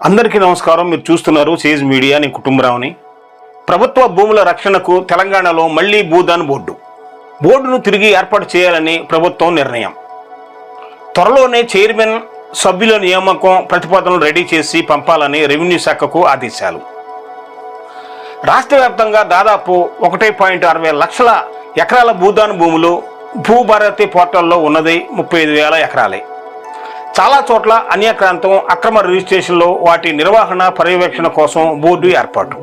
అందరికీ నమస్కారం. మీరు చూస్తున్నారు సేజ్ మీడియా నేను కుటుంబరావుని. ప్రభుత్వ భూముల రక్షణకు తెలంగాణలో మళ్ళీ భూదాన్ బోర్డు. బోర్డును తిరిగి ఏర్పాటు చేయాలని ప్రభుత్వం నిర్ణయం. త్వరలోనే చైర్మన్ సభ్యుల నియామకం ప్రతిపాదనలు రెడీ చేసి పంపాలని రెవెన్యూ శాఖకు ఆదేశాలు. రాష్ట్ర వ్యాప్తంగా దాదాపు ఒకటి పాయింట్ అరవై లక్షల ఎకరాల భూదాన్ భూములు భూభారతి పోర్టల్లో ఉన్నది ముప్పై ఐదు వేల ఎకరాలే. చాలా చోట్ల అన్యక్రాంతం అక్రమ రిజిస్ట్రేషన్లో వాటి నిర్వహణ పర్యవేక్షణ కోసం బోర్డు ఏర్పాటు.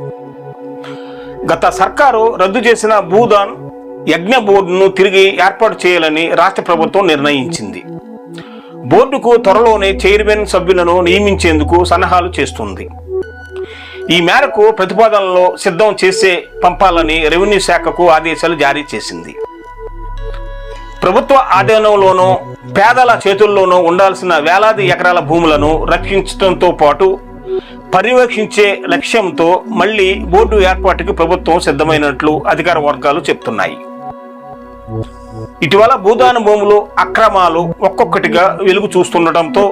గత సర్కారు రద్దు చేసిన భూదాన్ యజ్ఞ బోర్డును తిరిగి ఏర్పాటు చేయాలని రాష్ట్ర ప్రభుత్వం నిర్ణయించింది. బోర్డుకు త్వరలోనే చైర్మన్ సభ్యులను నియమించేందుకు సలహాలు చేస్తుంది. ఈ మేరకు ప్రతిపాదనలో సిద్ధం చేసే పంపాలని రెవెన్యూ శాఖకు ఆదేశాలు జారీ చేసింది. ప్రభుత్వ ఆధీనంలోనూ పేదల చేతుల్లోనూ ఉండాల్సిన వేలాది ఎకరాల భూములను రక్షించడంతో పాటు పర్యవేక్షించే లక్ష్యంతో మళ్ళీ బోర్డు ఏర్పాటుకి ప్రభుత్వం సిద్ధమైనట్లు అధికార వర్గాలు చెప్తున్నాయి. ఇటీవల భూదాన భూములు అక్రమాలు ఒక్కొక్కటిగా వెలుగు చూస్తుండటంతో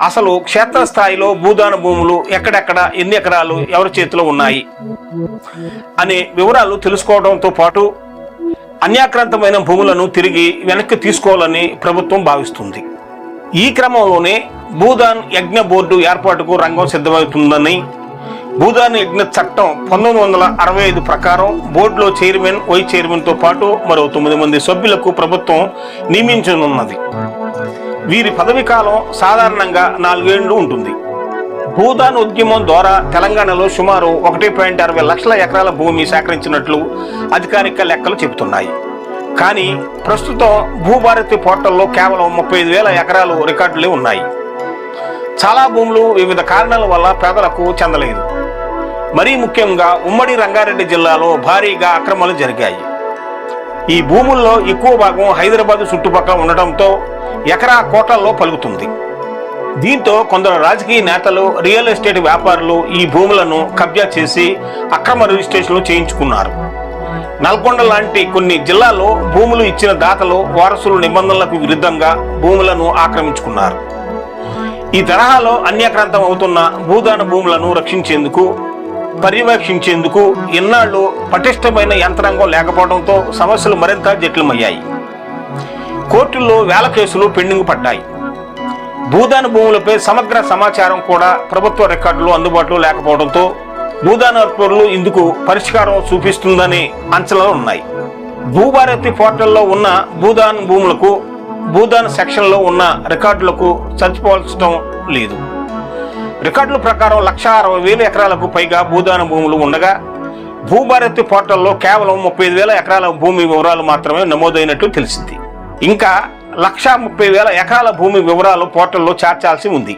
అసలు క్షేత్రస్థాయిలో భూదాన భూములు ఎక్కడెక్కడ ఎన్ని ఎకరాలు ఎవరి చేతిలో ఉన్నాయి? అనే వివరాలు తెలుసుకోవడంతో పాటు అన్యాక్రాంతమైన భూములను తిరిగి వెనక్కి తీసుకోవాలని ప్రభుత్వం భావిస్తుంది. ఈ క్రమంలోనే భూదాన్ యజ్ఞ బోర్డు ఏర్పాటుకు రంగం సిద్ధమవుతుందని భూదాన్ యజ్ఞ చట్టం పంతొమ్మిది వందల అరవై ఐదు ప్రకారం బోర్డులో చైర్మన్ వైస్ చైర్మన్తో పాటు మరో తొమ్మిది మంది సభ్యులకు ప్రభుత్వం నియమించనున్నది. వీరి పదవి కాలం సాధారణంగా నాలుగేళ్ళు ఉంటుంది. భూదాన్ ఉద్యమం ద్వారా తెలంగాణలో సుమారు ఒకటి పాయింట్ అరవై లక్షల ఎకరాల భూమి సేకరించినట్లు అధికారిక లెక్కలు చెబుతున్నాయి. కానీ ప్రస్తుతం భూభారతి పోర్టల్లో కేవలం ముప్పై ఐదు వేల ఎకరాలు రికార్డులే ఉన్నాయి. చాలా భూములు వివిధ కారణాల వల్ల పేదలకు చెందలేదు. మరీ ముఖ్యంగా ఉమ్మడి రంగారెడ్డి జిల్లాలో భారీగా అక్రమాలు జరిగాయి. ఈ భూముల్లో ఎక్కువ భాగం హైదరాబాద్ చుట్టుపక్కల ఉండటంతో ఎకరా కోటల్లో పలుకుతుంది. దీంతో కొందరు రాజకీయ నేతలు రియల్ ఎస్టేట్ వ్యాపారులు ఈ భూములను కబ్జా చేసి అక్రమ రిజిస్ట్రేషన్లు చేయించుకున్నారు. నల్గొండ లాంటి కొన్ని జిల్లాల్లో భూములు ఇచ్చిన దాతలు వారసుల నిబంధనలకు విరుద్ధంగా భూములను ఆక్రమించుకున్నారు. ఈ తరహాలో అన్యాక్రాంతం అవుతున్న భూదాన భూములను రక్షించేందుకు పర్యవేక్షించేందుకు ఇన్నాళ్ళు పటిష్టమైన యంత్రాంగం లేకపోవడంతో సమస్యలు మరింత జటిలమయ్యాయి. కోర్టుల్లో వేల కేసులు పెండింగ్ పడ్డాయి భూదాన భూములపై సమగ్ర సమాచారం కూడా ప్రభుత్వ రికార్డులు అందుబాటులో లేకపోవడంతో భూదాన అర్పరులు ఇందుకు పరిష్కారం చూపిస్తుందని అంచనాలు ఉన్నాయి. భూభారతి పోర్టల్లో ఉన్న భూదాన్ భూములకు భూదాన్ సెక్షన్లో ఉన్న రికార్డులకు చచ్చిపోల్చడం లేదు. రికార్డుల ప్రకారం లక్ష అరవై వేల ఎకరాలకు పైగా భూదాన భూములు ఉండగా భూభారతి పోర్టల్లో కేవలం ముప్పై ఐదు వేల ఎకరాల భూమి వివరాలు మాత్రమే నమోదైనట్లు తెలిసింది. ఇంకా లక్షా ముప్పై వేల ఎకరాల భూమి వివరాలు పోర్టల్లో చేర్చాల్సి ఉంది.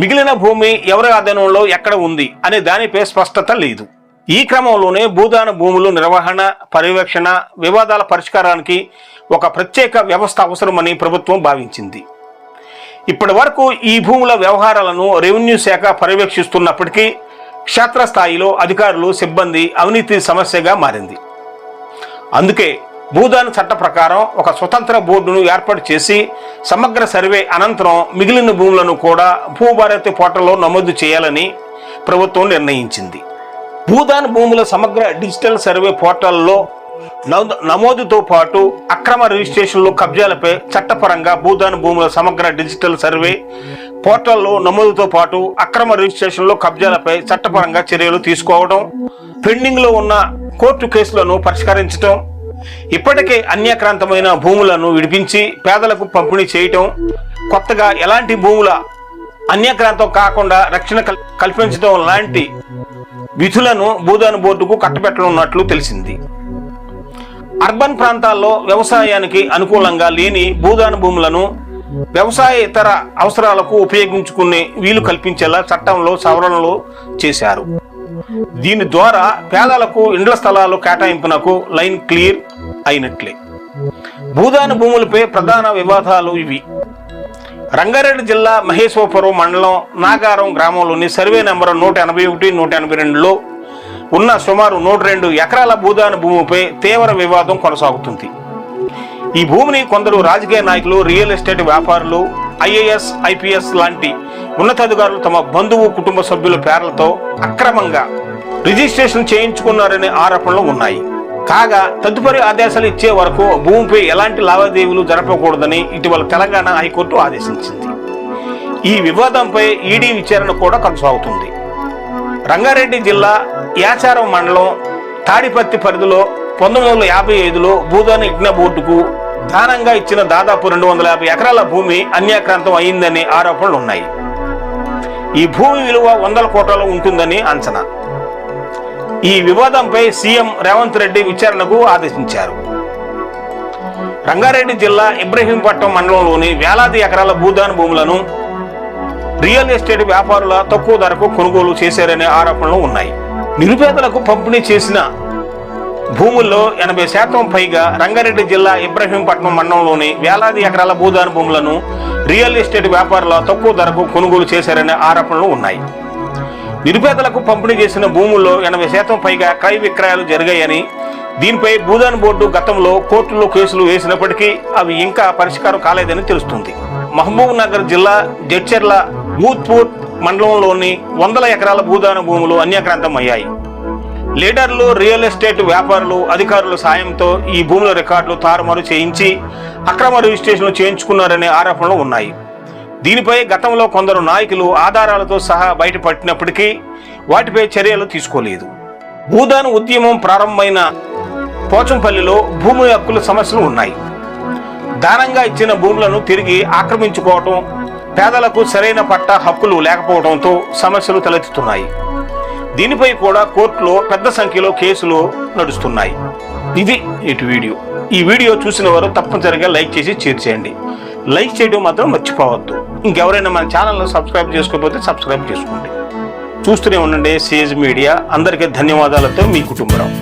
మిగిలిన భూమి ఎవరి ఆధీనంలో ఎక్కడ ఉంది అనే దానిపై స్పష్టత లేదు. ఈ క్రమంలోనే భూదాన భూములు నిర్వహణ పర్యవేక్షణ వివాదాల పరిష్కారానికి ఒక ప్రత్యేక వ్యవస్థ అవసరమని ప్రభుత్వం భావించింది. ఇప్పటి వరకు ఈ భూముల వ్యవహారాలను రెవెన్యూ శాఖ పర్యవేక్షిస్తున్నప్పటికీ క్షేత్రస్థాయిలో అధికారులు సిబ్బంది అవినీతి సమస్యగా మారింది. అందుకే భూదాన్ చట్ట ప్రకారం ఒక స్వతంత్ర బోర్డును ఏర్పాటు చేసి సమగ్ర సర్వే అనంతరం మిగిలిన భూములను కూడా భూభారతి పోర్టల్లో నమోదు చేయాలని ప్రభుత్వం నిర్ణయించింది. భూదాన్ భూముల సమగ్ర డిజిటల్ సర్వే పోర్టల్లో నమోదు- నమోదుతో పాటు అక్రమ రిజిస్ట్రేషన్లు కబ్జాలపై చట్టపరంగా భూదాన్ భూముల సమగ్ర డిజిటల్ సర్వే పోర్టల్లో నమోదుతో పాటు అక్రమ రిజిస్ట్రేషన్లు కబ్జాలపై చట్టపరంగా చర్యలు తీసుకోవడం పెండింగ్లో ఉన్న కోర్టు కేసులను పరిష్కరించడం ఇప్పటికే అన్యాక్రాంతమైన భూములను విడిపించి పేదలకు పంపిణీ చేయటం కొత్తగా ఎలాంటి భూముల అన్యాక్రాంతం కాకుండా రక్షణ కల్పించడం లాంటి విధులను భూదాన్ బోర్డుకు కట్టబెట్టనున్నట్లు తెలిసింది. అర్బన్ ప్రాంతాల్లో వ్యవసాయానికి అనుకూలంగా లేని భూదాన భూములను వ్యవసాయ ఇతర అవసరాలకు ఉపయోగించుకునే వీలు కల్పించేలా చట్టంలో సవరణలు చేశారు. దీని ద్వారా పేదలకు ఇండ్ల స్థలాలు కేటాయింపునకు లైన్ క్లియర్ అయినట్లే. భూదాన భూములపై ప్రధాన వివాదాలు ఇవి. రంగారెడ్డి జిల్లా మహేశ్వరపురం మండలం నాగారం గ్రామంలోని సర్వే నెంబర్ నూట ఎనభై ఒకటి నూట ఎనభై రెండులో ఉన్న సుమారు నూట రెండు ఎకరాల భూదాన భూమిపై తీవ్ర వివాదం కొనసాగుతుంది. ఈ భూమిని కొందరు రాజకీయ నాయకులు రియల్ ఎస్టేట్ వ్యాపారులు ఐఏఎస్ ఐపీఎస్ లాంటి ఉన్నతాధికారులు తమ బంధువు కుటుంబ సభ్యుల పేర్లతో అక్రమంగా రిజిస్ట్రేషన్ చేయించుకున్నారనే ఆరోపణలు ఉన్నాయి. కాగా తదుపరి ఆదేశాలు ఇచ్చే వరకు భూమిపై ఎలాంటి లావాదేవీలు జరపకూడదని ఇటీవల తెలంగాణ హైకోర్టు ఆదేశించింది. ఈ వివాదంపై ఈడీ విచారణ కూడా కొనసాగుతుంది. రంగారెడ్డి జిల్లా యాచారం మండలం తాడిపత్తి పరిధిలో పంతొమ్మిది వందల యాభై ఐదులో భూదాన యజ్ఞ బోర్డుకు దానంగా ఇచ్చిన దాదాపు రెండు వందల యాభై ఎకరాల భూమి అన్యాక్రాంతం అయిందనే ఆరోపణలు ఉన్నాయి. ఈ భూమి విలువ వందల కోట్లలో ఉంటుందని అంచనా. ఈ వివాదంపై సీఎం రేవంత్ రెడ్డి విచారణకు ఆదేశించారు. రంగారెడ్డి జిల్లా ఇబ్రహీంపట్నం మండలంలోని వేలాది ఎకరాల భూదాన భూములను రియల్ ఎస్టేట్ వ్యాపారుల తక్కువ ధరకు కొనుగోలు చేశారనే ఆరోపణలు ఉన్నాయి. నిరుపేదలకు పంపిణీ చేసిన భూముల్లో ఎనభై శాతం పైగా రంగారెడ్డి జిల్లా ఇబ్రహీంపట్నం మండలంలోని వేలాది ఎకరాల భూదాన భూములను రియల్ ఎస్టేట్ వ్యాపారుల తక్కువ ధరకు కొనుగోలు చేశారనే ఆరోపణలు ఉన్నాయి. నిరుపేదలకు పంపిణీ చేసిన భూముల్లో ఎనభై శాతం పైగా క్రయ విక్రయాలు జరిగాయని దీనిపై భూదాన్ బోర్డు గతంలో కోర్టులో కేసులు వేసినప్పటికీ అవి ఇంకా పరిష్కారం కాలేదని తెలుస్తుంది. మహబూబ్ నగర్ జిల్లా జడ్చెర్ల భూత్పూర్ మండలంలోని వందల ఎకరాల భూదాన భూములు అన్యాక్రాంతం అయ్యాయి లీడర్లు రియల్ ఎస్టేట్ వ్యాపారులు అధికారుల సాయంతో ఈ భూముల రికార్డులు తారుమారు చేయించి అక్రమ రిజిస్ట్రేషన్లు చేయించుకున్నారనే ఆరోపణలు ఉన్నాయి. దీనిపై గతంలో కొందరు నాయకులు ఆధారాలతో సహా బయటపట్టినప్పటికీ వాటిపై చర్యలు తీసుకోలేదు. భూదాన్ ఉద్యమం ప్రారంభమైన పోచంపల్లిలో భూమి హక్కుల సమస్యలు ఉన్నాయి. దానంగా ఇచ్చిన భూములను తిరిగి ఆక్రమించుకోవటం పేదలకు సరైన పట్ట హక్కులు లేకపోవడంతో సమస్యలు తలెత్తుతున్నాయి. దీనిపై కూడా కోర్టులో పెద్ద సంఖ్యలో కేసులు నడుస్తున్నాయి. ఇది ఇటు వీడియో. ఈ వీడియో చూసిన వారు తప్పనిసరిగా లైక్ చేసి షేర్ చేయండి. లైక్ చేయడం మాత్రం మర్చిపోవద్దు. ఇంకెవరైనా మన ఛానల్ను సబ్స్క్రైబ్ చేసుకోకపోతే సబ్స్క్రైబ్ చేసుకోండి. చూస్తూనే ఉండండి సేజ్ మీడియా. అందరికీ ధన్యవాదాలతో మీ కుటుంబరావు